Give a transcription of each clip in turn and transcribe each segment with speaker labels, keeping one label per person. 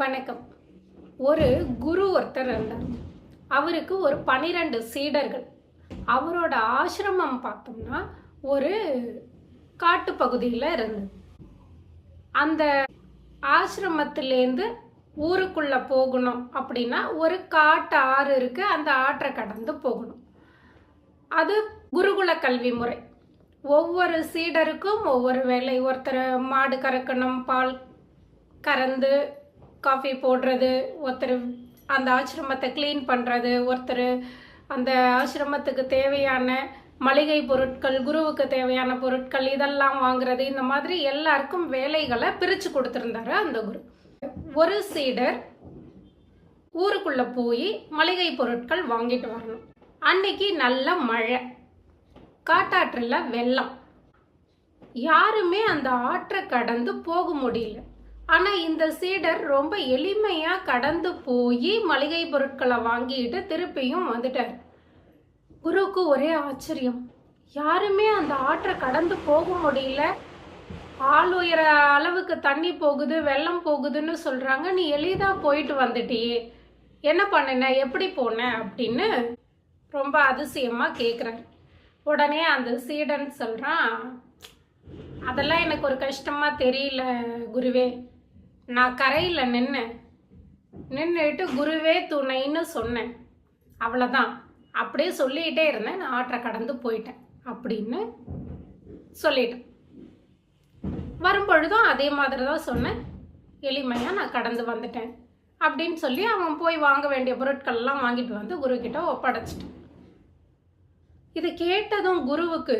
Speaker 1: வணக்கம் ஒரு குரு ஒருத்தர் இருந்தார் அவருக்கு ஒரு பனிரெண்டு சீடர்கள் அவரோட ஆசிரமம் பார்த்தோம்னா ஒரு காட்டு பகுதியில் இருந்தது அந்த ஆசிரமத்திலேருந்து ஊருக்குள்ளே போகணும் அப்படின்னா ஒரு காட்டு ஆறு இருக்குது அந்த ஆற்றை கடந்து போகணும் அது குருகுல கல்வி முறை ஒவ்வொரு சீடருக்கும் ஒவ்வொரு வேலை ஒருத்தர் மாடு கறக்கணும் பால் கறந்து காஃபி போடுறது ஒருத்தர் அந்த ஆசிரமத்தை க்ளீன் பண்ணுறது ஒருத்தர் அந்த ஆசிரமத்துக்கு தேவையான மளிகை பொருட்கள் குருவுக்கு தேவையான பொருட்கள் இதெல்லாம் வாங்குறது இந்த மாதிரி எல்லாருக்கும் வேலைகளை பிரித்து கொடுத்துருந்தாரு அந்த குரு ஒரு சீடர் ஊருக்குள்ளே போய் மளிகை பொருட்கள் வாங்கிட்டு வரணும் அன்னைக்கு நல்ல மழை காட்டாற்றில் வெள்ளம் யாருமே அந்த ஆற்றை கடந்து போக முடியல ஆனால் இந்த சீடர் ரொம்ப எளிமையாக கடந்து போய் மளிகை பொருட்களை வாங்கிட்டு திருப்பியும் வந்துட்டார் குருவுக்கு ஒரே ஆச்சரியம் யாருமே அந்த ஆற்றை கடந்து போக முடியல ஆள் உயர அளவுக்கு தண்ணி போகுது வெள்ளம் போகுதுன்னு சொல்கிறாங்க நீ எளிதாக போயிட்டு வந்துட்டியே என்ன பண்ணின எப்படி போன அப்படின்னு ரொம்ப அதிசயமாக கேட்குறாரு உடனே அந்த சீடன் சொல்கிறான் அதெல்லாம் எனக்கு ஒரு கஷ்டமாக தெரியல குருவே நான் கரையில் நின்னேன் நின்றுட்டு குருவே துணைன்னு சொன்னேன் அவ்வளோதான் அப்படியே சொல்லிக்கிட்டே இருந்தேன் நான் ஆற்றை கடந்து போயிட்டேன் அப்படின்னு சொல்லிட்டேன் வரும்பொழுதும் அதே மாதிரி தான் சொன்னேன் எளிமையாக நான் கடந்து வந்துட்டேன் அப்படின்னு சொல்லி அவன் போய் வாங்க வேண்டிய பொருட்கள்லாம் வாங்கிட்டு வந்து குருக்கிட்ட ஒப்படைச்சிட்டேன் இதை கேட்டதும் குருவுக்கு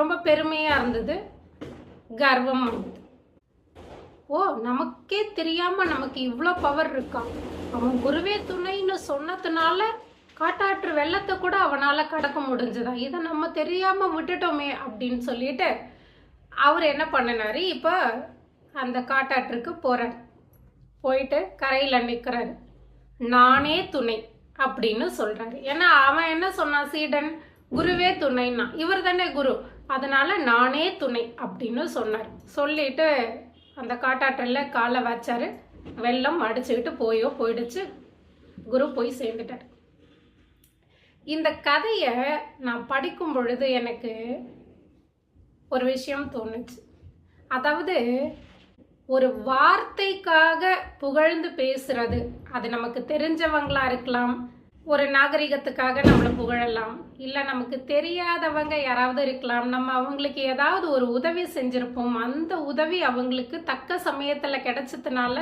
Speaker 1: ரொம்ப பெருமையாக இருந்தது கர்வம் இருந்தது ஓ நமக்கே தெரியாமல் நமக்கு இவ்வளோ பவர் இருக்கான் அவன் குருவே துணைன்னு சொன்னதுனால காட்டாற்று வெள்ளத்தை கூட அவனால் கடக்க முடிஞ்சுதா இதை நம்ம தெரியாமல் விட்டுட்டோமே அப்படின்னு சொல்லிட்டு அவர் என்ன பண்ணினாரு இப்போ அந்த காட்டாற்றுக்கு போகிறார் போயிட்டு கரையில் நிற்கிறாரு நானே துணை அப்படின்னு சொல்கிறாரு ஏன்னா அவன் என்ன சொன்னான் சீடன் குருவே துணைன்னா இவர் தானே குரு அதனால நானே துணை அப்படின்னு சொன்னார் சொல்லிட்டு அந்த காட்டாற்றில் காலை வச்சார் வெள்ளம் அடிச்சுக்கிட்டு போயோ போயிடுச்சு குரு போய் சேர்ந்துட்டார் இந்த கதையை நான் படிக்கும் பொழுது எனக்கு ஒரு விஷயம் தோணுச்சு அதாவது ஒரு வார்த்தைக்காக புகழ்ந்து பேசுறது அது நமக்கு தெரிஞ்சவங்களா இருக்கலாம் ஒரு நாகரிகத்துக்காக நம்மளை புகழலாம் இல்லை நமக்கு தெரியாதவங்க யாராவது இருக்கலாம் நம்ம அவங்களுக்கு ஏதாவது ஒரு உதவி செஞ்சுருப்போம் அந்த உதவி அவங்களுக்கு தக்க சமயத்தில் கிடைச்சதுனால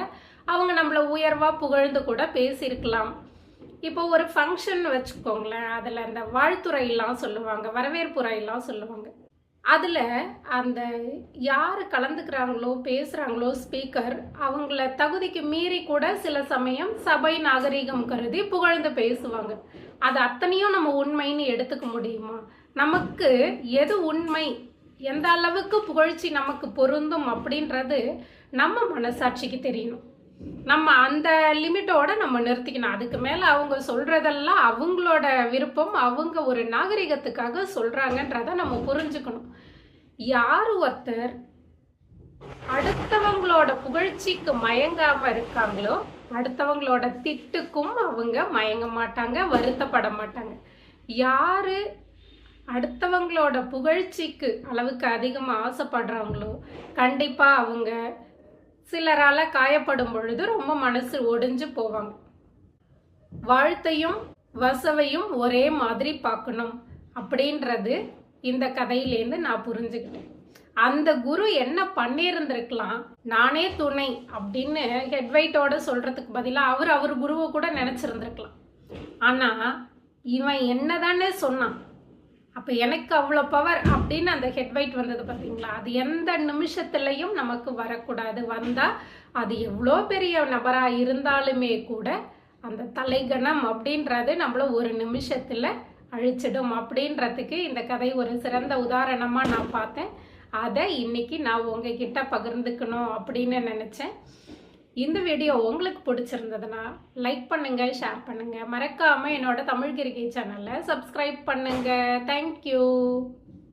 Speaker 1: அவங்க நம்மளை உயர்வாக புகழ்ந்து கூட பேசியிருக்கலாம் இப்போ ஒரு ஃபங்க்ஷன் வச்சுக்கோங்களேன் அதில் அந்த வாழ்த்துறையெல்லாம் சொல்லுவாங்க வரவேற்புறையெல்லாம் சொல்லுவாங்க அதில் அந்த யார் கலந்துக்கிறாங்களோ பேசுகிறாங்களோ ஸ்பீக்கர் அவங்கள தகுதிக்கு மீறி கூட சில சமயம் சபை நாகரீகம் கருதி புகழ்ந்து பேசுவாங்க அது அத்தனையும் நம்ம உண்மைன்னு எடுத்துக்க முடியுமா நமக்கு எது உண்மை எந்த அளவுக்கு புகழ்ச்சி நமக்கு பொருந்தும் அப்படின்றது நம்ம மனசாட்சிக்கு தெரியணும் நம்ம அந்த லிமிட்டோட நம்ம நிறுத்திக்கணும் அதுக்கு மேலே அவங்க சொல்கிறதெல்லாம் அவங்களோட விருப்பம் அவங்க ஒரு நாகரிகத்துக்காக சொல்றாங்கன்றத நம்ம புரிஞ்சுக்கணும் யார் ஒருத்தர் அடுத்தவங்களோட புகழ்ச்சிக்கு மயங்காமல் இருக்காங்களோ அடுத்தவங்களோட திட்டுக்கும் அவங்க மயங்க மாட்டாங்க வருத்தப்பட மாட்டாங்க யார் அடுத்தவங்களோட புகழ்ச்சிக்கு அளவுக்கு அதிகமாக ஆசைப்படுறாங்களோ கண்டிப்பாக அவங்க சிலரால் காயப்படும் பொழுது ரொம்ப மனசு ஒடிஞ்சு போவாங்க வாழ்த்தையும் வசவையும் ஒரே மாதிரி பார்க்கணும் அப்படின்றது இந்த கதையிலேருந்து நான் புரிஞ்சுக்கிட்டேன் அந்த குரு என்ன பண்ணியிருந்திருக்கலாம் நானே துணை அப்படின்னு ஹெட்வைட்டோட சொல்கிறதுக்கு பதிலாக அவர் அவர் குருவை கூட நினச்சிருந்துருக்கலாம் ஆனால் இவன் என்னதானே சொன்னான் அப்போ எனக்கு அவ்வளோ பவர் அப்படின்னு அந்த ஹெட் வைட் வந்தது பார்த்தீங்களா அது எந்த நிமிஷத்துலையும் நமக்கு வரக்கூடாது வந்தால் அது எவ்வளோ பெரிய நபராக இருந்தாலுமே கூட அந்த தலைகணம் அப்படின்றது நம்மளை ஒரு நிமிஷத்தில் அழிச்சிடும் அப்படின்றதுக்கு இந்த கதை ஒரு சிறந்த உதாரணமாக நான் பார்த்தேன் அதை இன்னைக்கு நான் உங்ககிட்ட பகிர்ந்துக்கணும் அப்படின்னு நினச்சேன் இந்த வீடியோ உங்களுக்கு பிடிச்சிருந்ததுன்னா லைக் பண்ணுங்கள் ஷேர் பண்ணுங்கள் மறக்காமல் என்னோட தமிழ் கிரிக்கை சேனல்ல சப்ஸ்கிரைப் பண்ணுங்கள் தேங்க்யூ